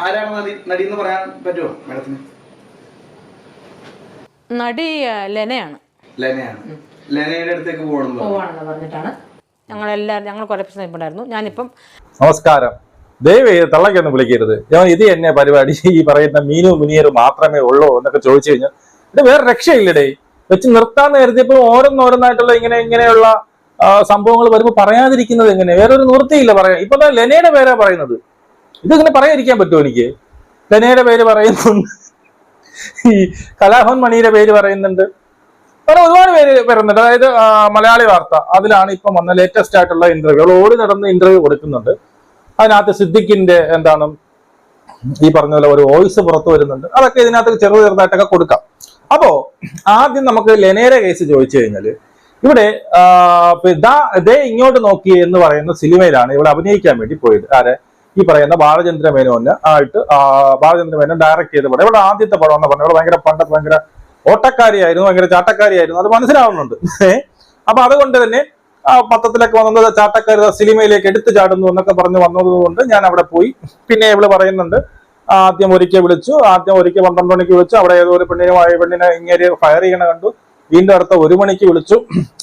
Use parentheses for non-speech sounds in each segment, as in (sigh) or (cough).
ആരാണ് നടി നടി എന്ന് പറയാൻ പറ്റുമോ മാഡത്തിന്? നടി ലെനയാണ്. ലെനയാണ്. ലെനയുടെ അടുത്തേക്ക് പോകണം പോവാണെന്ന് പറഞ്ഞിട്ടാണ്. ഞങ്ങളെല്ലാവരും ഞങ്ങൾ കുറെ പ്രശ്നം ഉണ്ടായിരുന്നു. ഞാനിപ്പം നമസ്കാരം. ദയവേ തള്ളക്കൊന്നും വിളിക്കരുത്. ഞാൻ ഇത് എന്നെ പരിപാടി ഈ പറയുന്ന മീനു മുനിയർ മാത്രമേ ഉള്ളൂ എന്നൊക്കെ ചോദിച്ചു കഴിഞ്ഞാൽ ഇത് വേറെ രക്ഷയില്ലടേ. വെച്ച് നിർത്താൻ നേരത്തെ ഓരോന്നോരോന്നായിട്ടുള്ള ഇങ്ങനെ ഇങ്ങനെയുള്ള സംഭവങ്ങൾ വരുമ്പോൾ പറയാതിരിക്കുന്നത് എങ്ങനെ? വേറെ ഒരു നിവൃത്തിയില്ല പറയാൻ. ഇപ്പൊ ലെനയുടെ പേരാ പറയുന്നത്. ഇതിങ്ങനെ പറയാതിരിക്കാൻ പറ്റുമോ എനിക്ക്? ധനയുടെ പേര് പറയുന്നുണ്ട്. ഈ കലാഭവൻ മണിയുടെ പേര് പറയുന്നുണ്ട്. അങ്ങനെ ഒരുപാട് പേര് വരുന്നുണ്ട്. അതായത് മലയാളി വാർത്ത അതിലാണ് ഇപ്പം വന്ന ലേറ്റസ്റ്റ് ആയിട്ടുള്ള ഇന്റർവ്യൂ ഓടി നടന്ന് ഇന്റർവ്യൂ കൊടുക്കുന്നുണ്ട്. അതിനകത്ത് സിദ്ദിഖിന്റെ എന്താണ് ഈ പറഞ്ഞ പോലെ ഒരു വോയിസ് പുറത്തു വരുന്നുണ്ട്. അതൊക്കെ ഇതിനകത്ത് ചെറു ചെറുതായിട്ടൊക്കെ കൊടുക്കാം. അപ്പോ ആദ്യം നമുക്ക് ലെനേര കേസ് ചോദിച്ചു കഴിഞ്ഞാൽ ഇവിടെ ദേ ഇങ്ങോട്ട് നോക്കി എന്ന് പറയുന്ന സിനിമയിലാണ് ഇവിടെ അഭിനയിക്കാൻ വേണ്ടി പോയത്. ആരെ? ഈ പറയുന്ന ബാലചന്ദ്ര മേനോന് ആയിട്ട് ബാലചന്ദ്ര മേനോൻ ഡയറക്ട് ചെയ്ത പടം. ഇവിടെ ആദ്യത്തെ പടം എന്ന് പറഞ്ഞാൽ ഭയങ്കര പണ്ടത്തെ ഭയങ്കര ഓട്ടക്കാരിയായിരുന്നു ഭയങ്കര ചാട്ടക്കാരിയായിരുന്നു. അത് മനസ്സിലാവുന്നുണ്ട്? അപ്പൊ അതുകൊണ്ട് തന്നെ ആ പത്രത്തിലൊക്കെ വന്നത് ചാട്ടക്കാരി സിനിമയിലേക്ക് എടുത്തു ചാടുന്നു എന്നൊക്കെ പറഞ്ഞ് വന്നതുകൊണ്ട് ഞാൻ അവിടെ പോയി. പിന്നെ ഇവൾ പറയുന്നുണ്ട് ആദ്യം ഒരിക്കൽ വിളിച്ചു. ആദ്യം ഒരിക്കൽ പന്ത്രണ്ട് മണിക്ക് വിളിച്ചു. അവിടെ ഏതോ ഒരു പെണ്ണിനെ പെണ്ണിനെ ഇങ്ങനെ ഫയർ ചെയ്യണ കണ്ടു. വീണ്ടും അടുത്ത ഒരു മണിക്ക് വിളിച്ചു.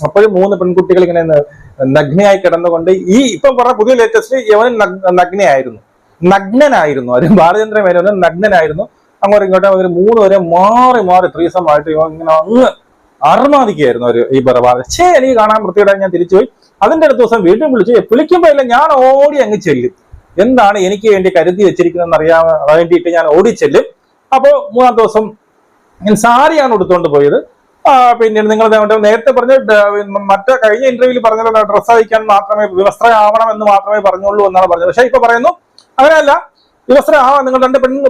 അപ്പോഴും മൂന്ന് പെൺകുട്ടികൾ ഇങ്ങനെ നഗ്നയായി കിടന്നുകൊണ്ട് ഈ ഇപ്പം പറഞ്ഞ പുതിയ ലേറ്റസ്റ്റ് ഇവൻ നഗ്നയായിരുന്നു. നഗ്നനായിരുന്നു. ഒരു ബാലചന്ദ്ര മേനോൻ നഗ്നനായിരുന്നു. അങ്ങോട്ടും ഇങ്ങോട്ടും അവർ മൂന്ന് വരെ മാറി മാറി ത്രീസമായിട്ട് ഇവൻ ഇങ്ങനെ അങ്ങ് അർമാദിക്കുകയായിരുന്നു അവർ ഈ പറ ഛേ എനിക്ക് കാണാൻ വൃത്തിയുടെ ഞാൻ തിരിച്ചുപോയി. അതിന്റെ അടുത്ത ദിവസം വീണ്ടും വിളിച്ചു. വിളിക്കുമ്പോ ഇല്ല ഞാൻ ഓടി അങ്ങ് ചെല്ലും. എന്താണ് എനിക്ക് വേണ്ടി കരുതി വെച്ചിരിക്കുന്നതെന്ന് അറിയാൻ വേണ്ടിയിട്ട് ഞാൻ ഓടി ചെല്ലും. അപ്പോ മൂന്നാം ദിവസം ഞാൻ സാരിയാണ് എടുത്തുകൊണ്ട് പോയത്. ആ, പിന്നീട് നിങ്ങൾ നേരത്തെ പറഞ്ഞ മറ്റേ കഴിഞ്ഞ ഇന്റർവ്യൂവിൽ പറഞ്ഞത് ഡ്രസ്സ് അയക്കാൻ മാത്രമേ വിവസ്ത്രയാവണം എന്ന് മാത്രമേ പറഞ്ഞുള്ളൂ എന്നാണ് പറഞ്ഞത്. പക്ഷേ ഇപ്പൊ പറയുന്നു അങ്ങനെയല്ല വിവസ്ത്രം ആവാം നിങ്ങൾ രണ്ട് പെണ്ണ്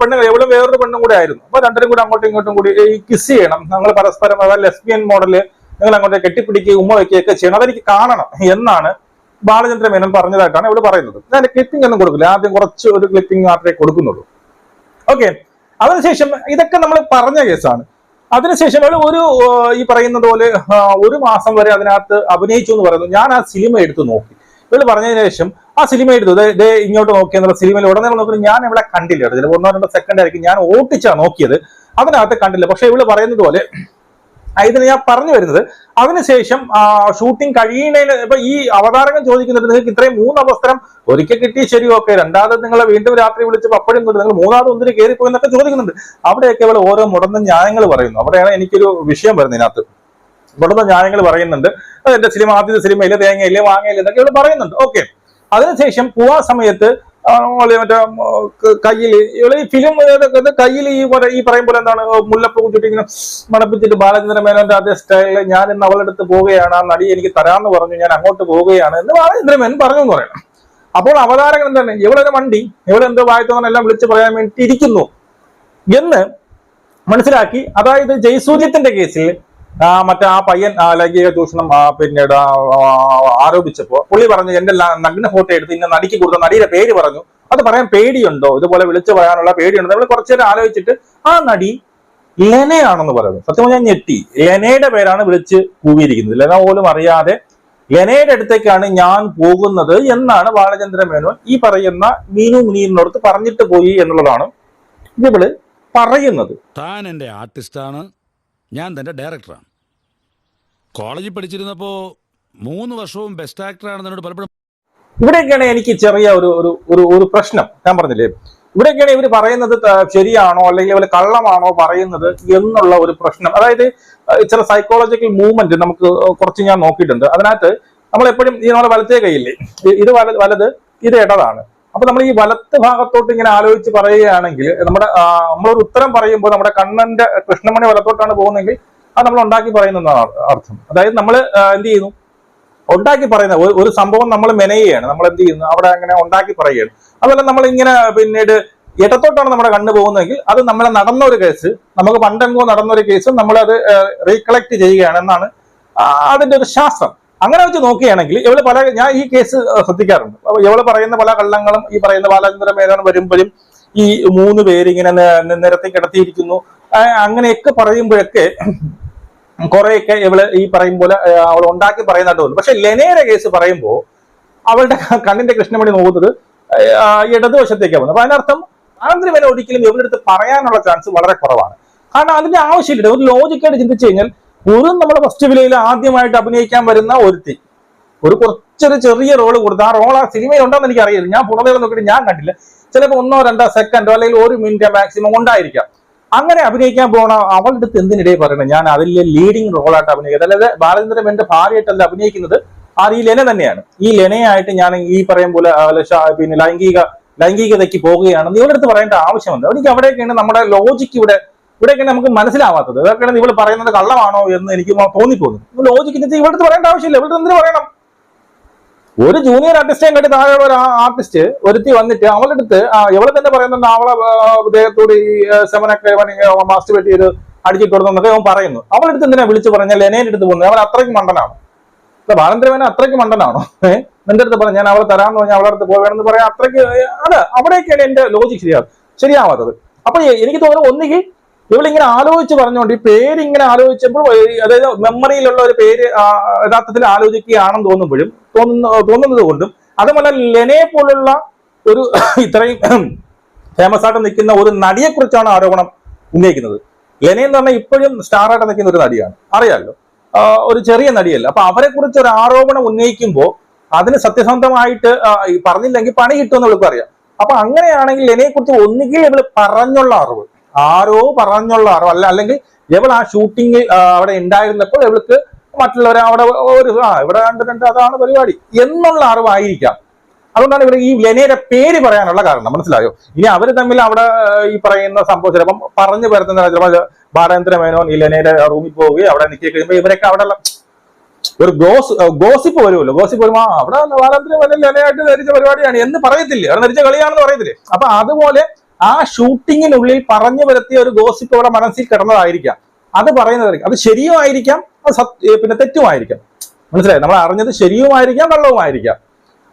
പെണ്ണുകൾ എവിടെ വേറൊരു പെണ്ണും കൂടെ ആയിരുന്നു. അപ്പൊ രണ്ടരും കൂടെ അങ്ങോട്ടും ഇങ്ങോട്ടും കൂടി ഈ കിസ് ചെയ്യണം. നിങ്ങൾ പരസ്പരം അതായത് ലെസ്ബിയൻ മോഡൽ നിങ്ങൾ അങ്ങോട്ട് കെട്ടിപ്പിടിക്കുകയും ഉമ്മ വയ്ക്കുകയൊക്കെ ചെയ്യണം. അതെനിക്ക് കാണണം എന്നാണ് ബാലചന്ദ്ര മേനോൻ പറഞ്ഞതായിട്ടാണ് ഇവിടെ പറയുന്നത്. ഞാൻ ക്ലിപ്പിംഗ് ഒന്നും കൊടുക്കില്ല. ആദ്യം കുറച്ച് ഒരു ക്ലിപ്പിംഗ് മാത്രമേ കൊടുക്കുന്നുള്ളൂ. ഓക്കെ അതിനുശേഷം ഇതൊക്കെ നമ്മൾ പറഞ്ഞ കേസാണ് അതിനുശേഷം അവൾ ഒരു ഈ പറയുന്നത് പോലെ ഒരു മാസം വരെ അതിനകത്ത് അഭിനയിച്ചു എന്ന് പറയുന്നു. ഞാൻ ആ സിനിമ എടുത്ത് നോക്കി. ഇവൾ പറഞ്ഞതിന് ശേഷം ആ സിനിമ എടുത്തു. ദേ- ഇങ്ങോട്ട് നോക്കി എന്നുള്ള സിനിമയിൽ ഉടനീളം നോക്കി ഞാൻ ഇവിടെ കണ്ടില്ല. ചിലപ്പോൾ ഒന്നോ രണ്ടോ സെക്കൻഡ് ആയിരിക്കും. ഞാൻ ഓട്ടിച്ചാണ് നോക്കിയത്. അതിനകത്ത് കണ്ടില്ല. പക്ഷെ ഇവൾ പറയുന്നത് പോലെ ഇതിന് ഞാൻ പറഞ്ഞു വരുന്നത്. അതിനുശേഷം ഷൂട്ടിംഗ് കഴിയുന്നതിന് ഇപ്പൊ ഈ അവതാരകൻ ചോദിക്കുന്നുണ്ട് നിങ്ങൾക്ക് ഇത്രയും മൂന്ന് അവസരം ഒരിക്കൽ കിട്ടി ശരി ഓക്കെ രണ്ടാമത് നിങ്ങളെ വീണ്ടും രാത്രി വിളിച്ചപ്പോൾ അപ്പോഴും നിങ്ങൾ മൂന്നാമത് ഒന്നിന് കയറിപ്പോയി എന്നൊക്കെ ചോദിക്കുന്നുണ്ട്. അവിടെയൊക്കെ ഇവൾ ഓരോ മുടന്ന ന്യായങ്ങൾ പറയുന്നു. അവിടെയാണ് എനിക്കൊരു വിഷയം വരുന്നത് ഇതിനകത്ത്. മുടന്ന ന്യായങ്ങൾ പറയുന്നുണ്ട്. എന്റെ സിനിമ ആദ്യത്തെ സിനിമയിൽ തേങ്ങയില്ല വാങ്ങയില്ലേ എന്നൊക്കെ ഇവൾ പറയുന്നുണ്ട്. ഓക്കെ അതിനുശേഷം പോവാ സമയത്ത് മറ്റേ കയ്യിൽ ഇവൾ ഈ ഫിലിം കയ്യിൽ ഈ ഈ പറയും പോലെ എന്താണ് മുല്ലപ്പൂ ചുറ്റിങ്ങനെ മണപ്പിച്ചിട്ട് ബാലചന്ദ്ര മേനോന്റെ അതേ സ്റ്റൈലിൽ ഞാൻ ഇന്ന് അവളുടെ അടുത്ത് പോവുകയാണ് ആ നടി എനിക്ക് തരാമെന്ന് പറഞ്ഞു ഞാൻ അങ്ങോട്ട് പോവുകയാണ് എന്ന് ബാലചന്ദ്ര മേനൻ പറഞ്ഞു എന്ന് പറയണം. അപ്പോൾ അവതാരകൻ എന്താണ് ഇവളൊരു വണ്ടി ഇവളെന്തോ വായത്തോന്നെല്ലാം വിളിച്ച് പറയാൻ വേണ്ടി ഇരിക്കുന്നു എന്ന് മനസ്സിലാക്കി. അതായത് ജയസൂര്യത്തിന്റെ കേസിൽ മറ്റേ ആ പയ്യൻ ലൈംഗിക ചൂഷണം പിന്നീട് ആരോപിച്ചപ്പോൾ പുള്ളി പറഞ്ഞു എന്റെ നഗ്ന ഫോട്ടോ എടുത്ത് ഇന്ന നടിക്ക് കൊടുത്ത നടിയുടെ പേര് പറഞ്ഞു. അത് പറയാൻ പേടിയുണ്ടോ? ഇതുപോലെ വിളിച്ചു പറയാനുള്ള പേടിയുണ്ടോ? നമ്മൾ കുറച്ചേരം ആലോചിച്ചിട്ട് ആ നടി ലെനയാണെന്ന് പറയുന്നു. സത്യം പറഞ്ഞാൽ ഞെട്ടി. ലെനയുടെ പേരാണ് വിളിച്ച് കൂവിയിരിക്കുന്നത്. ലെന പോലും അറിയാതെ ലെനയുടെ അടുത്തേക്കാണ് ഞാൻ പോകുന്നത് എന്നാണ് ബാലചന്ദ്ര മേനോൻ ഈ പറയുന്ന മീനു മുനീറിനോടത്ത് പറഞ്ഞിട്ട് പോയി എന്നുള്ളതാണ് ഇവൾ പറയുന്നത്. താൻ എന്റെ ആർട്ടിസ്റ്റാണ്. ഞാൻ തന്റെ ഡയറക്ടറാണ് കോളേജിൽ പഠിച്ചിരുന്നപ്പോൾ മൂന്ന് വർഷവും ബെസ്റ്റ് ആക്ടറാണെന്ന് എന്നോട് പലപ്പോഴും ഇവിടെയൊക്കെയാണ് എനിക്ക് ചെറിയ ഒരു ഒരു ഒരു ഒരു പ്രശ്നം. ഞാൻ പറഞ്ഞില്ലേ? ഇവിടെയൊക്കെയാണ് ഇവർ പറയുന്നത് ശരിയാണോ അല്ലെങ്കിൽ അവർ കള്ളമാണോ പറയുന്നത് എന്നുള്ള ഒരു പ്രശ്നം. അതായത് ചില സൈക്കോളജിക്കൽ മൂവ്മെന്റ് നമുക്ക് കുറച്ച് ഞാൻ നോക്കിയിട്ടുണ്ട്. അതിനകത്ത് നമ്മൾ എപ്പോഴും ഈ നമ്മുടെ വലത്തേ കൈയില്ലേ? ഇത് വല വലത് ഇത് ഇടതാണ്. അപ്പൊ നമ്മൾ ഈ വലത്ത് ഭാഗത്തോട്ട് ഇങ്ങനെ ആലോചിച്ച് പറയുകയാണെങ്കിൽ നമ്മുടെ നമ്മളൊരു ഉത്തരം പറയുമ്പോൾ നമ്മുടെ കണ്ണന്റെ കൃഷ്ണമണി വലത്തോട്ടാണ് പോകുന്നതെങ്കിൽ അത് നമ്മൾ ഉണ്ടാക്കി പറയുന്നതാണ് അർത്ഥം. അതായത് നമ്മൾ എന്ത് ചെയ്യുന്നു? ഉണ്ടാക്കി പറയുന്ന ഒരു- സംഭവം നമ്മൾ മെനയുകയാണ്. നമ്മൾ എന്ത് ചെയ്യുന്നു? അവിടെ അങ്ങനെ ഉണ്ടാക്കി പറയുകയാണ്. അതുപോലെ നമ്മൾ ഇങ്ങനെ പിന്നീട് ഇടത്തോട്ടാണ് നമ്മുടെ കണ്ണ് പോകുന്നതെങ്കിൽ അത് നമ്മളെ നടന്ന ഒരു കേസ് നമുക്ക് പണ്ടെങ്കോ നടന്ന ഒരു കേസ് നമ്മളത് റീകളക്ട് ചെയ്യുകയാണ് എന്നാണ് ആ, അതിന്റെ ഒരു ശാസ്ത്രം. അങ്ങനെ വെച്ച് നോക്കുകയാണെങ്കിൽ ഇവൾ പല ഞാൻ ഈ കേസ് ശ്രദ്ധിക്കാറുണ്ട്. അപ്പൊ ഇവൾ പറയുന്ന പല കള്ളങ്ങളും ഈ പറയുന്ന ബാലചന്ദ്ര മേനോൻ വരുമ്പോഴും ഈ മൂന്ന് പേര് ഇങ്ങനെ നി- നി- നിരത്തി കിടത്തിയിരിക്കുന്നു. അങ്ങനെയൊക്കെ പറയുമ്പോഴൊക്കെ കുറെയൊക്കെ ഇവൾ ഈ പറയും പോലെ അവൾ ഉണ്ടാക്കി പറയുന്നതായിട്ട് തോന്നുന്നു പക്ഷെ ലെനയുടെ കേസ് പറയുമ്പോൾ അവളുടെ കണ്ണിന്റെ കൃഷ്ണമണി നോക്കുന്നത് ഇടതുവശത്തേക്കാണ് വന്നത് അപ്പൊ അതിനർത്ഥം ആനന്ദ്ര മേനോൻ ഒരിക്കലും ഇവരുടെ പറയാനുള്ള ചാൻസ് വളരെ കുറവാണ്. കാരണം അതിന്റെ ആവശ്യമില്ല. ഒരു ലോജിക്കായിട്ട് ചിന്തിച്ചു കഴിഞ്ഞാൽ ഒരു നമ്മുടെ ഫസ്റ്റ് വിലയിൽ ആദ്യമായിട്ട് അഭിനയിക്കാൻ വരുന്ന ഒരുത്തി. ഒരു കുറച്ചൊരു ചെറിയ റോൾ കൊടുത്ത് ആ റോൾ ആ സിനിമയിൽ ഉണ്ടോന്ന് എനിക്ക് അറിയില്ല ഞാൻ പുറമേ നോക്കിയിട്ട് ഞാൻ കണ്ടില്ല. ചിലപ്പോൾ ഒന്നോ രണ്ടോ സെക്കൻഡോ അല്ലെങ്കിൽ ഒരു മിനിറ്റ് മാക്സിമം ഉണ്ടായിരിക്കാം. അങ്ങനെ അഭിനയിക്കാൻ പോണ അവളുടെ അടുത്ത് എന്തിനിടെ പറയണം? ഞാൻ അതിൽ ലീഡിങ് റോളായിട്ട് അഭിനയിക്കുന്നത് അതായത് ബാലചന്ദ്രൻ എന്റെ ഭാര്യയായിട്ടല്ല അഭിനയിക്കുന്നത്. ആ ഈ ലെന തന്നെയാണ്. ഈ ലെനയായിട്ട് ഞാൻ ഈ പറയും പോലെ പിന്നെ ലൈംഗിക ലൈംഗികതയ്ക്ക് പോവുകയാണെന്ന് ഇവരുടെ അടുത്ത് പറയേണ്ട ആവശ്യമുണ്ട്. എനിക്ക് അവിടെയൊക്കെയാണ് നമ്മുടെ ലോജിക്ക് ഇവിടെ ഇവിടെയൊക്കെയാണ് നമുക്ക് മനസ്സിലാവാത്തത്. ഇതൊക്കെയാണ് ഇവൾ പറയുന്നത് കള്ളമാണോ എന്ന് എനിക്ക് തോന്നിപ്പോകുന്നു. ലോജിക്ക് ഇവിടുത്തെ പറയേണ്ട ആവശ്യമില്ല. ഇവിടുത്തെ എന്തിനു പറയണം? ഒരു ജൂനിയർ ആർട്ടിസ്റ്റേയും കണ്ടി താഴെയുള്ള ഒരു ആർട്ടിസ്റ്റ് ഒരുത്തി വന്നിട്ട് അവളുടെ അടുത്ത് എവിടെ തന്നെ പറയുന്നുണ്ട് അവളെ അദ്ദേഹത്തോട് ദേഹത്തോട് ഈ സെമനൊക്കെ മാസ്റ്റ് മാസ്റ്റർ പെട്ടി ഒരു അടിച്ചിട്ട് കൊടുക്കുന്നൊക്കെ അവൻ പറയുന്നു. അവളുടെ അടുത്ത് എന്തിനാ വിളിച്ചു പറഞ്ഞാൽ ലെനേന്റെ അടുത്ത് പോകുന്നത്? അവൻ അത്രയ്ക്ക് മണ്ടനാണ്. ബാലന്ദ്രവനെ അത്രയ്ക്ക് മണ്ടനാണോ? ഏഹ് നിന്റെ അടുത്ത് പറഞ്ഞു ഞാൻ അവളെ തരാമെന്ന് പറഞ്ഞാൽ അവളുടെ അടുത്ത് പോകണമെന്ന് പറയാൻ അത്രയ്ക്ക് അത് അവിടെയൊക്കെയാണ് എന്റെ ലോജിക് ശരിയാവും ശരിയാവാത്തത്. അപ്പൊ എനിക്ക് തോന്നുന്നു ഒന്നുകിൽ ഇവളിങ്ങനെ ആലോചിച്ച് പറഞ്ഞുകൊണ്ട് ഈ പേര് ഇങ്ങനെ ആലോചിച്ചപ്പോൾ അതായത് മെമ്മറിയിലുള്ള ഒരു പേര് യഥാർത്ഥത്തിൽ ആലോചിക്കുകയാണെന്ന് തോന്നുമ്പോഴും തോന്നുന്ന തോന്നുന്നത് കൊണ്ടും അതുപോലെ ലെനെ പോലുള്ള ഒരു (coughs) ഇത്രയും (coughs) ഫേമസ് ആയിട്ട് നിൽക്കുന്ന ഒരു നടിയെക്കുറിച്ചാണ് ആരോപണം ഉന്നയിക്കുന്നത്. ലെന എന്ന് പറഞ്ഞാൽ ഇപ്പോഴും സ്റ്റാർ ആയിട്ട് നിൽക്കുന്ന ഒരു നടിയാണ്. അറിയാമല്ലോ ഒരു ചെറിയ നടിയല്ല. അപ്പൊ അവരെ കുറിച്ച് ഒരു ആരോപണം ഉന്നയിക്കുമ്പോൾ അതിന് സത്യസന്ധമായിട്ട് പറഞ്ഞില്ലെങ്കിൽ പണി കിട്ടുമെന്ന് ഇവൾക്ക് അറിയാം. അപ്പൊ അങ്ങനെയാണെങ്കിൽ ലെനയെ കുറിച്ച് ഒന്നുകിൽ ഇവൾ പറഞ്ഞുള്ള അറിവ് ആരോ പറഞ്ഞുള്ള അറിവ് അല്ല അല്ലെങ്കിൽ ഇവൾ ആ ഷൂട്ടിംഗ് അവിടെ ഉണ്ടായിരുന്നപ്പോൾ ഇവൾക്ക് മറ്റുള്ളവരെ അവിടെ ഒരു ആ ഇവിടെ കണ്ടിട്ടുണ്ട് അതാണ് പരിപാടി എന്നുള്ള അറിവായിരിക്കാം. അതുകൊണ്ടാണ് ഇവിടെ ഈ ലെനയുടെ പേര് പറയാനുള്ള കാരണം. മനസ്സിലായോ? ഇനി അവർ തമ്മിൽ അവിടെ ഈ പറയുന്ന സംഭവം ചിലപ്പം പറഞ്ഞു പരത്തുന്ന ചിലപ്പോൾ ബാലേന്ദ്ര മേനോൻ ഈ ലെനയുടെ റൂമിൽ പോവുകയും അവിടെ നിൽക്കി കഴിയുമ്പോൾ ഇവരൊക്കെ അവിടെ ഒരു ഗോസ് ഗോസിപ്പ് വരുമല്ലോ. ഗോസിപ്പ് വരുമ്പോ അവിടെ ബാലേന്ദ്ര മേനോൻ ലെനയായിട്ട് ധരിച്ച പരിപാടിയാണ്. എന്ന് പറയത്തില്ലേ? അവിടെ ധരിച്ച കളിയാണെന്ന് പറയത്തില്ലേ? അപ്പൊ അതുപോലെ ആ ഷൂട്ടിങ്ങിനുള്ളിൽ പറഞ്ഞു വരുത്തിയ ഒരു ഗോസിപ്പ് അവിടെ മനസ്സിൽ കിടന്നതായിരിക്കാം. അത് പറയുന്നതായിരിക്കും. അത് ശരിയും ആയിരിക്കാം അത് സത്യ പിന്നെ തെറ്റുമായിരിക്കാം. മനസ്സിലായി? നമ്മൾ അറിഞ്ഞത് ശരിയുമായിരിക്കാം വെള്ളവുമായിരിക്കാം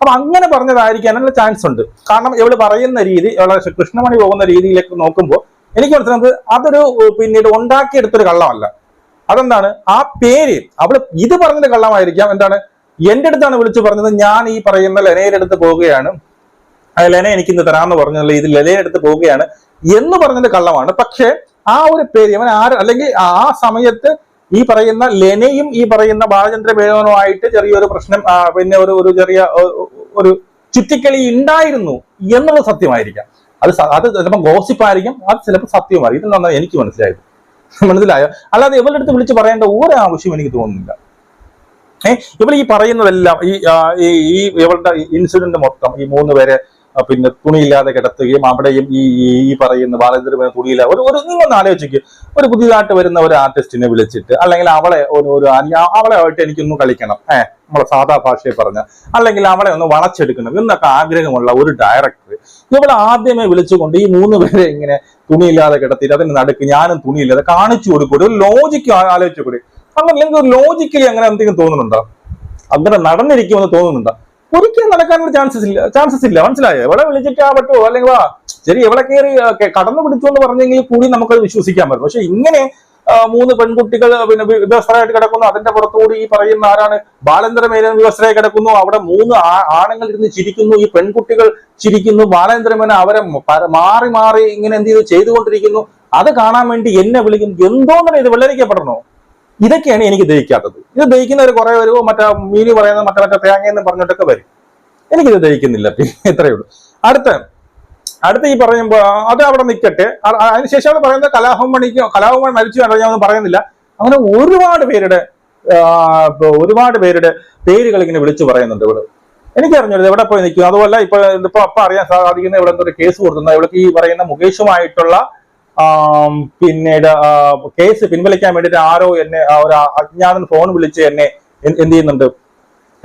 അപ്പൊ അങ്ങനെ പറഞ്ഞതായിരിക്കാനുള്ള ചാൻസ് ഉണ്ട്. കാരണം ഇവൾ പറയുന്ന രീതി ഇവളെ കൃഷ്ണമണി പോകുന്ന രീതിയിലേക്ക് നോക്കുമ്പോൾ എനിക്ക് മനസ്സിലായത് അതൊരു പിന്നീട് ഉണ്ടാക്കിയെടുത്തൊരു കള്ളമല്ല. അതെന്താണ്? ആ പേര് അവൾ ഇത് പറഞ്ഞത് കള്ളമായിരിക്കാം. എന്താണ്? എന്റെ അടുത്താണ് വിളിച്ചു പറഞ്ഞത് ഞാൻ ഈ പറയുന്ന ലെനയുടെ അടുത്ത് പോവുകയാണ്. ആ ലെന എനിക്ക് ഇന്ന് തരാമെന്ന് പറഞ്ഞല്ലോ ഇത് ലെനയുടെ എടുത്ത് പോവുകയാണ് എന്ന് പറഞ്ഞത് കള്ളമാണ്. പക്ഷേ ആ ഒരു പേര് അവൻ ആര് അല്ലെങ്കിൽ ആ സമയത്ത് ഈ പറയുന്ന ലെനയും ഈ പറയുന്ന ബാലചന്ദ്ര മേനോനുമായിട്ട് ചെറിയൊരു പ്രശ്നം പിന്നെ ഒരു ഒരു ചെറിയ ഒരു ചുറ്റിക്കളി ഉണ്ടായിരുന്നു എന്നുള്ളത് സത്യമായിരിക്കാം. അത് അത് ചിലപ്പോൾ ഗോസിപ്പായിരിക്കും അത് ചിലപ്പോൾ സത്യമായിരിക്കും ഇത് നന്നായി എനിക്ക് മനസ്സിലായത്. മനസ്സിലായോ? അല്ലാതെ ഇവരുടെ അടുത്ത് വിളിച്ച് പറയേണ്ട ഒരു ആവശ്യം എനിക്ക് തോന്നുന്നില്ല. ഏഹ് ഇവൾ ഈ പറയുന്നതെല്ലാം ഈ ഈ ഇവളുടെ ഇൻസിഡന്റ് മൊത്തം ഈ മൂന്ന് പേരെ പിന്നെ തുണിയില്ലാതെ കിടത്തുകയും അവിടെയും ഈ ഈ- പറയുന്ന ബാലചന്ദ്രൻ തുണിയില്ല ഒരു ഒരു നിങ്ങളൊന്ന് ആലോചിക്കുക ഒരു പുതിയതായിട്ട് വരുന്ന ഒരു ആർട്ടിസ്റ്റിനെ വിളിച്ചിട്ട് അല്ലെങ്കിൽ അവളെ ഒരു ഒരു അവളെ ആയിട്ട് എനിക്കൊന്ന് കളിക്കണം. ഏഹ് നമ്മളെ സാധാ ഭാഷയെ പറഞ്ഞ അല്ലെങ്കിൽ അവളെ ഒന്ന് വളച്ചെടുക്കണം എന്നൊക്കെ ആഗ്രഹമുള്ള ഒരു ഡയറക്ടർ ഇവളെ ആദ്യമേ വിളിച്ചുകൊണ്ട് ഈ മൂന്ന് പേരെ ഇങ്ങനെ തുണിയില്ലാതെ കിടത്തിയിട്ട് അതിന് നടുക്ക് ഞാനും തുണിയില്ലാതെ കാണിച്ചു കൊടുക്കൂടെ ഒരു ലോജിക്ക് ആലോചിച്ചു കൂടി അങ്ങനെ ലോജിക്കലി അങ്ങനെ എന്തെങ്കിലും തോന്നുന്നുണ്ടോ? അങ്ങനെ നടന്നിരിക്കുമെന്ന് തോന്നുന്നുണ്ടോ? ഒരിക്കലും നടക്കാനുള്ള ചാൻസസ് ഇല്ല ചാൻസസ് ഇല്ല. മനസ്സിലായോ? എവിടെ വിളിച്ചിട്ടാ പറ്റുമോ അല്ലെങ്കിൽ വാ ശരി എവിടെ കയറി കടന്നു പിടിച്ചു എന്ന് പറഞ്ഞെങ്കിൽ കൂടി നമുക്കത് വിശ്വസിക്കാൻ പറ്റും. പക്ഷെ ഇങ്ങനെ മൂന്ന് പെൺകുട്ടികൾ പിന്നെ വിവസ്ത്രമായിട്ട് കിടക്കുന്നു. അതിന്റെ പുറത്തുകൂടി ഈ പറയുന്ന ആരാണ്? ബാലേന്ദ്ര മേനോൻ വിവസ്ത്രയായി കിടക്കുന്നു. അവിടെ മൂന്ന് ആണുങ്ങൾ ഇരുന്ന് ചിരിക്കുന്നു. ഈ പെൺകുട്ടികൾ ചിരിക്കുന്നു. ബാലേന്ദ്ര മേനോൻ അവരെ മാറി മാറി ഇങ്ങനെ എന്ത് ചെയ്തു ചെയ്തുകൊണ്ടിരിക്കുന്നു. അത് കാണാൻ വേണ്ടി എന്നെ വിളിക്കുന്നു. എന്തോന്നാണ് ഇത് വെള്ളരിക്കപ്പെടണോ? ഇതൊക്കെയാണ് എനിക്ക് ദഹിക്കാത്തത്. ഇത് ദഹിക്കുന്നവർ കുറെ വരുമോ മറ്റേ മീനി പറയുന്ന മറ്റേ മറ്റേ തേങ്ങ എന്ന് പറഞ്ഞിട്ടൊക്കെ വരും. എനിക്കിത് ദഹിക്കുന്നില്ല പിന്നെ ഇത്രയേ ഉള്ളൂ. അടുത്ത അടുത്ത ഈ പറയുമ്പോ അത് അവിടെ നിൽക്കട്ടെ അതിനുശേഷം അവിടെ പറയുന്നത് കലാഭവൻ കലാഭവൻ മരിച്ചു കണ്ടോ ഞാൻ ഒന്നും പറയുന്നില്ല. അങ്ങനെ ഒരുപാട് പേരുടെ ഒരുപാട് പേരുടെ പേരുകൾ ഇങ്ങനെ വിളിച്ചു പറയുന്നുണ്ട് ഇവിടെ എനിക്കറിഞ്ഞത് എവിടെ പോയി നിൽക്കും. അതുപോലെ ഇപ്പൊ ഇപ്പൊ അപ്പൊ അറിയാൻ സാധിക്കുന്ന ഇവിടെ എന്തൊരു കേസ് കൊടുത്തുന്ന ഇവിടെ ഈ പറയുന്ന മുകേഷുമായിട്ടുള്ള പിന്നീട് കേസ് പിൻവലിക്കാൻ വേണ്ടിയിട്ട് ആരോ എന്നെ ഒരു അജ്ഞാതൻ ഫോൺ വിളിച്ച് എന്നെ എന്ത് ചെയ്യുന്നുണ്ട്?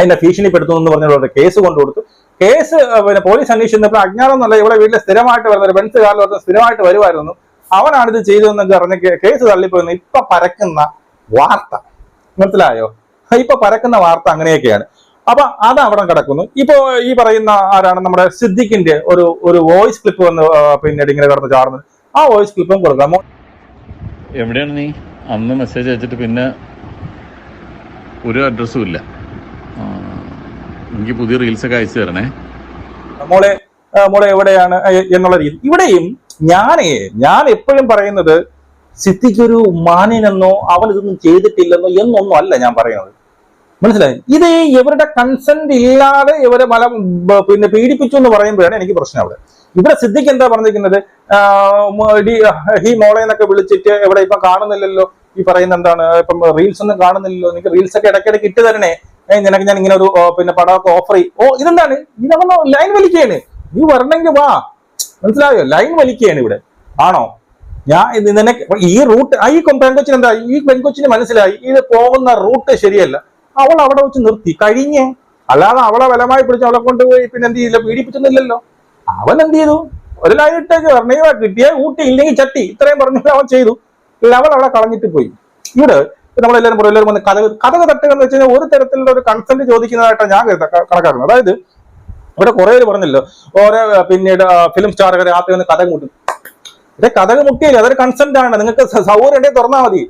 എന്നെ ഭീഷണിപ്പെടുത്തുന്നു എന്ന് പറഞ്ഞുള്ള കേസ് കൊണ്ടു കൊടുത്തു. കേസ് പിന്നെ പോലീസ് അന്വേഷിച്ചപ്പോൾ അജ്ഞാതം എന്നല്ല ഇവിടെ വീട്ടിൽ സ്ഥിരമായിട്ട് വരുന്ന ബെൻസ് കാറിൽ വരുന്ന സ്ഥിരമായിട്ട് വരുമായിരുന്നു. അവനാണ് ഇത് ചെയ്തതെന്നൊക്കെ അറിഞ്ഞ കേ- കേസ് തള്ളിപ്പോയെന്ന് ഇപ്പൊ പരക്കുന്ന വാർത്ത. മനസ്സിലായോ? ഇപ്പൊ പരക്കുന്ന വാർത്ത അങ്ങനെയൊക്കെയാണ്. അപ്പൊ അത് അവിടെ കിടക്കുന്നു. ഇപ്പോ ഈ പറയുന്ന ആരാണ് നമ്മുടെ സിദ്ദിഖിന്റെ ഒരു ഒരു വോയിസ് ക്ലിപ്പ് വന്ന് പിന്നീട് ഇങ്ങനെ കിടന്ന് ചാടുന്നത്. ആ വോയിസ് ക്ലിപ്പും കൊടുക്കാം. എവിടെയാണ് നീ? അന്ന് മെസ്സേജ് അയച്ചിട്ട് പിന്നെ ഒരു അഡ്രസ്സും ഇല്ല. എനിക്ക് പുതിയ റീൽസ് ഒക്കെ അയച്ചു തരണേ. മോളെ മോളെ എവിടെയാണ്? എന്നുള്ള രീതി. ഇവിടെയും ഞാനേ ഞാൻ എപ്പോഴും പറയുന്നത് സിദ്ധിക്കൊരു മാന്യനെന്നോ അവൻ ഇതൊന്നും ചെയ്തിട്ടില്ലെന്നോ എന്നൊന്നും അല്ല ഞാൻ പറയുന്നത്. മനസ്സിലായി? ഇത് ഇവരുടെ കൺസെന്റ് ഇല്ലാതെ ഇവരെ മല പിന്നെ പീഡിപ്പിച്ചു എന്ന് പറയുമ്പോഴാണ് എനിക്ക് പ്രശ്നം അവിടെ. ഇവിടെ സിദ്ദിഖ് എന്താ പറഞ്ഞിരിക്കുന്നത്? ഹി മോളെ എന്നൊക്കെ വിളിച്ചിട്ട് ഇവിടെ ഇപ്പൊ കാണുന്നില്ലല്ലോ. ഈ പറയുന്ന എന്താണ്? ഇപ്പം റീൽസ് ഒന്നും കാണുന്നില്ലല്ലോ. നിങ്ങൾക്ക് റീൽസ് ഒക്കെ ഇടയ്ക്കിടയ്ക്ക് ഇട്ട് തരണേ. നിനക്ക് ഞാൻ ഇങ്ങനെ ഒരു പിന്നെ പടമൊക്കെ ഓഫർ ചെയ്യും. ഓ ഇതെന്താണ്? ഇതവന്ന് ലൈൻ വലിക്കുകയാണ്. നീ വരണമെങ്കിൽ വാ. മനസ്സിലായോ? ലൈൻ വലിക്കുകയാണ് ഇവിടെ. ആണോ? ഞാൻ നിനക്ക് ഈ റൂട്ട് ഈ പെൺകൊച്ചിന് എന്താ? ഈ പെൺകൊച്ചിന് മനസ്സിലായി. ഇത് പോകുന്ന റൂട്ട് ശരിയല്ല. അവൾ അവിടെ വെച്ച് നിർത്തി. കഴിഞ്ഞേ. അല്ലാതെ അവളെ ബലമായി പിടിച്ച് അവളെ കൊണ്ടുപോയി പിന്നെ എന്ത് ചെയ്യില്ല? പീഡിപ്പിച്ചൊന്നുമില്ലല്ലോ. അവൻ എന്ത് ചെയ്തു? ഒരു ലൈൻ ഇട്ടേക്ക് പറഞ്ഞ. കിട്ടിയ ഊട്ടി ഇല്ലെങ്കിൽ ചട്ടി. ഇത്രയും പറഞ്ഞു അവൻ ചെയ്തു. അവൾ അവിടെ കളഞ്ഞിട്ട് പോയി. ഇവിടെ നമ്മളെല്ലാവരും പറയും എല്ലാവരും കഥ കഥക തട്ടുക എന്ന് വെച്ച് കഴിഞ്ഞാൽ ഒരു തരത്തിലുള്ള ഒരു കൺസെന്റ് ചോദിക്കുന്നതായിട്ടാണ് ഞാൻ കണക്കാക്കുന്നത്. അതായത് ഇവിടെ കുറെ പേര് പറഞ്ഞല്ലോ ഓരോ പിന്നീട് ഫിലിം സ്റ്റാറുകൾ രാത്രി വന്ന് കഥ കൂട്ടും. ഇതേ കഥക മുട്ടിയില്ല? അതൊരു കൺസെന്റ് ആണ്. നിങ്ങൾക്ക് സൗകര്യം ഉണ്ടെങ്കിൽ തുറന്നാൽ മതി.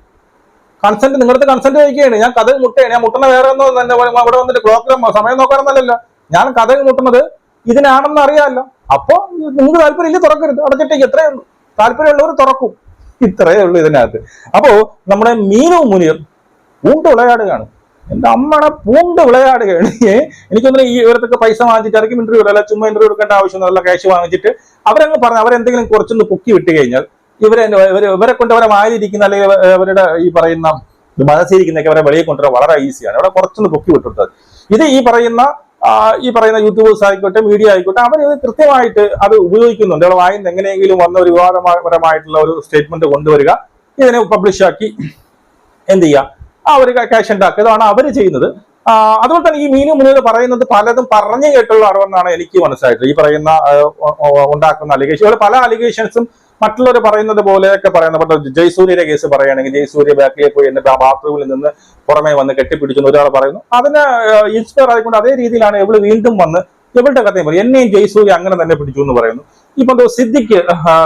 കൺസെന്റ് നിങ്ങളുടെ കൺസെന്റ് ചോദിക്കുകയാണ്. ഞാൻ കഥ മുട്ടുകയാണ്. ഞാൻ മുട്ടുന്ന വേറെ ഒന്നും തന്നെ ഇവിടെ വന്നിട്ട് ക്ലോക്ക് സമയം നോക്കാനൊന്നല്ലല്ലോ ഞാൻ കഥ മുട്ടുന്നത് ഇതിനാണെന്ന് അറിയാമല്ലോ അപ്പോ നിങ്ങൾക്ക് താല്പര്യമില്ല തുറക്കരുത്. അടച്ചിട്ടേക്ക് എത്രയേ ഉള്ളൂ താല്പര്യമുള്ളവർ തുറക്കും. ഇത്രയേ ഉള്ളൂ ഇതിനകത്ത്. അപ്പോ നമ്മുടെ മീനു മുനിയർ പൂണ്ട് വിളയാടുകയാണ്. എന്റെ അമ്മയുടെ പൂണ്ട് വിളയാടുകയാണ്. എനിക്കൊന്നും ഈ ഇവരത്തൊക്കെ പൈസ വാങ്ങിച്ചിട്ട് ഇറക്കും ഇന്റർവ്യൂ അല്ല ചുമ്മാ ഇന്റർവ്യൂ എടുക്കേണ്ട ആവശ്യമൊന്നുമില്ല ക്യാഷ് വാങ്ങിച്ചിട്ട് അവരങ്ങ് പറഞ്ഞു അവരെന്തെങ്കിലും കുറച്ചൊന്ന് പൊക്കി വിട്ട് കഴിഞ്ഞാൽ ഇവരെ ഇവരെ കൊണ്ട് അവരെ വായിലിരിക്കുന്ന അല്ലെങ്കിൽ അവരുടെ ഈ പറയുന്ന മനസ്സിരിക്കുന്നൊക്കെ അവരെ വെളിയിൽ കൊണ്ടുവരാൻ വളരെ ഈസിയാണ് അവിടെ കുറച്ചൊന്ന് പൊക്കി വിട്ടിട്ടത് ഇത് ഈ പറയുന്ന ഈ പറയുന്ന യൂട്യൂബേഴ്സ് ആയിക്കോട്ടെ മീഡിയ ആയിക്കോട്ടെ അവർ കൃത്യമായിട്ട് അത് ഉപയോഗിക്കുന്നുണ്ട്. അവിടെ വായിന്ന് എങ്ങനെയെങ്കിലും വന്ന ഒരു വിവാദപരമായിട്ടുള്ള ഒരു സ്റ്റേറ്റ്മെന്റ് കൊണ്ടുവരിക ഇതിനെ പബ്ലിഷ് ആക്കി എന്ത് ചെയ്യുക? ആ ഒരു ക്യാഷ് ഉണ്ടാക്കുക. ഇതാണ് അവർ ചെയ്യുന്നത്. അതുപോലെ തന്നെ ഈ മീനു മുന്നിൽ പറയുന്നത് പലതും പറഞ്ഞു കേട്ടുള്ള അറിവെന്നാണ് എനിക്ക് മനസ്സിലായിട്ടുള്ളത്. ഈ പറയുന്ന ഉണ്ടാക്കുന്ന അലിഗേഷൻ പല അലിഗേഷൻസും മറ്റുള്ളവർ പറയുന്നത് പോലെയൊക്കെ പറയുന്നത് ഇപ്പോൾ ജയസൂര്യയുടെ കേസ് പറയുകയാണെങ്കിൽ ജയസൂര്യ ബാക്കിൽ പോയി ആ ബാത്റൂമിൽ നിന്ന് പുറമേ വന്ന് കെട്ടിപ്പിടിച്ചു ഒരാൾ പറയുന്നു. അതിന് ഇൻസ്പയർ ആയിക്കൊണ്ട് അതേ രീതിയിലാണ് ഇവൾ വീണ്ടും വന്ന് ഇവളുടെ കഥയും പറയും. എന്നെയും ജയസൂര്യ അങ്ങനെ തന്നെ പിടിച്ചു എന്ന് പറയുന്നു. ഇപ്പൊ എന്തോ സിദ്ദിഖ്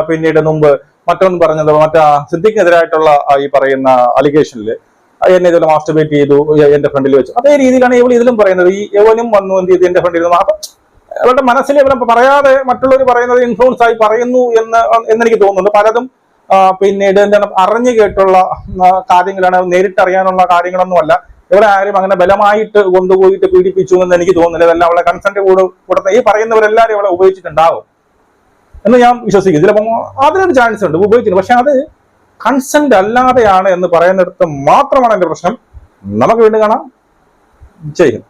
പിന്നീട് മുമ്പ് മറ്റൊന്ന് പറഞ്ഞത് മറ്റാ സിദ്ദിഖിനെതിരായിട്ടുള്ള ഈ പറയുന്ന അലിഗേഷനിൽ എന്നെ ഇതിൽ മാസ്റ്റർബേറ്റ് ചെയ്തു എന്റെ ഫ്രണ്ടിൽ വെച്ചു. അതേ രീതിയിലാണ് ഇവൾ ഇതിലും പറയുന്നത്. ഈ യവനും വന്നു എന്ത് ചെയ്തു? എന്റെ ഫ്രണ്ടിൽ നിന്ന് അപ്പൊ അവരുടെ മനസ്സിൽ ഇവരെ പറയാതെ മറ്റുള്ളവർ പറയുന്നത് ഇൻഫ്ലുവൻസ് ആയി പറയുന്നു എന്ന് എന്നെനിക്ക് തോന്നുന്നുണ്ട് പലതും പിന്നീട് എന്താണ് അറിഞ്ഞു കേട്ടുള്ള കാര്യങ്ങളാണ്. നേരിട്ടറിയാനുള്ള കാര്യങ്ങളൊന്നുമല്ല ഇവിടെ ആരും അങ്ങനെ ബലമായിട്ട് കൊണ്ടുപോയിട്ട് പീഡിപ്പിച്ചു എന്ന് എനിക്ക് തോന്നുന്നില്ല. ഇതെല്ലാം അവളെ കൺസെന്റ് കൂടെ കൊടുത്ത ഈ പറയുന്നവരെല്ലാവരും അവളെ ഉപയോഗിച്ചിട്ടുണ്ടാവും. എന്ന് ഞാൻ വിശ്വസിക്കുന്നു. ചിലപ്പോൾ അതിനൊരു ചാൻസ് ഉണ്ട്. ഉപയോഗിച്ചിട്ടുണ്ട് പക്ഷെ അത് കൺസെന്റ് അല്ലാതെയാണ് എന്ന് പറയുന്നിടത്ത് മാത്രമാണ് എന്റെ പ്രശ്നം. നമുക്ക് വീണ്ടും കാണാം. ചെയ്യും